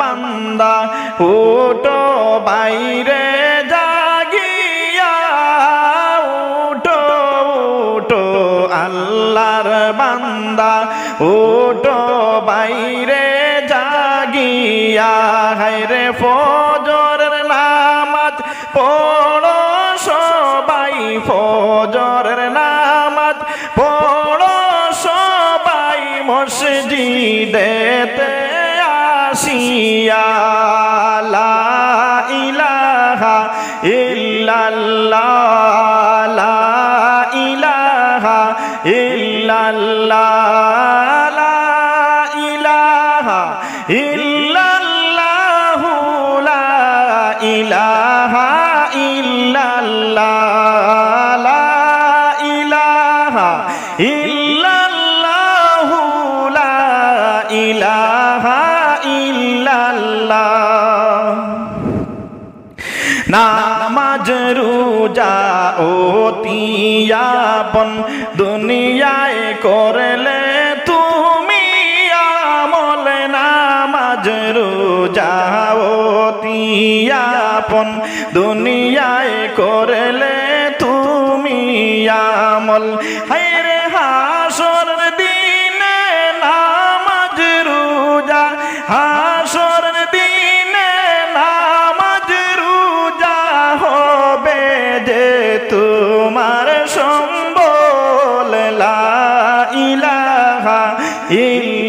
বান্দা ওটো বাইরে জাগিয়া ওটো ওটো আল্লাহর বান্দা ওটো বাইরে জাগিয়া। হায়রে ফজরের নামাজ পড়ো সবাই, ফজরের নামাজ পড়ো সবাই মসজিদেতে। আসিয়া লা ইলাহা ইল্লাল্লাহ লা ইলাহা ইল্লাল্লাহ লা ইলাহা ইল্লাল্লাহ নামাজ, রোজা ও তিয়াপন দুনিয়ায় করলে তুমি আমল নামাজ, রোজা ও তিয়াপন দুনিয়ায় করলে তুমি আমল। হায়রে হাসর দিনে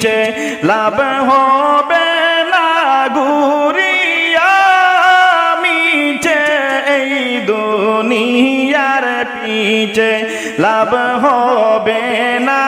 পিছে লাভ হবে না গুরিয়া মিছে এই দুনিয়ার পিছে লাভ হবে না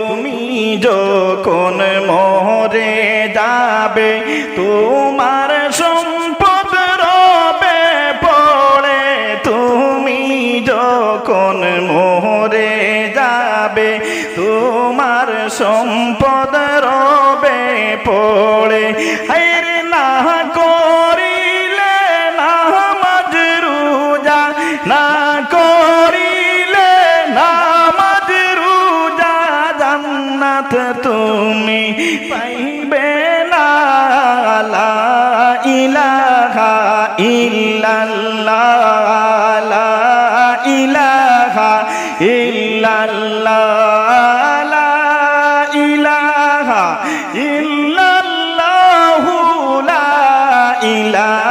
যখন মরে যাবে, তোমার সম্পদ রবে পড়ে। তুমি যখন মরে যাবে, তোমার সম্পদ রবে পড়ে। তুমি পাইবে না লা ইলাহা ইল্লাল্লাহ লা ইলাহা ইল্লাল্লাহ ইলাহা ইল্লাল্লাহ লা ইলাহা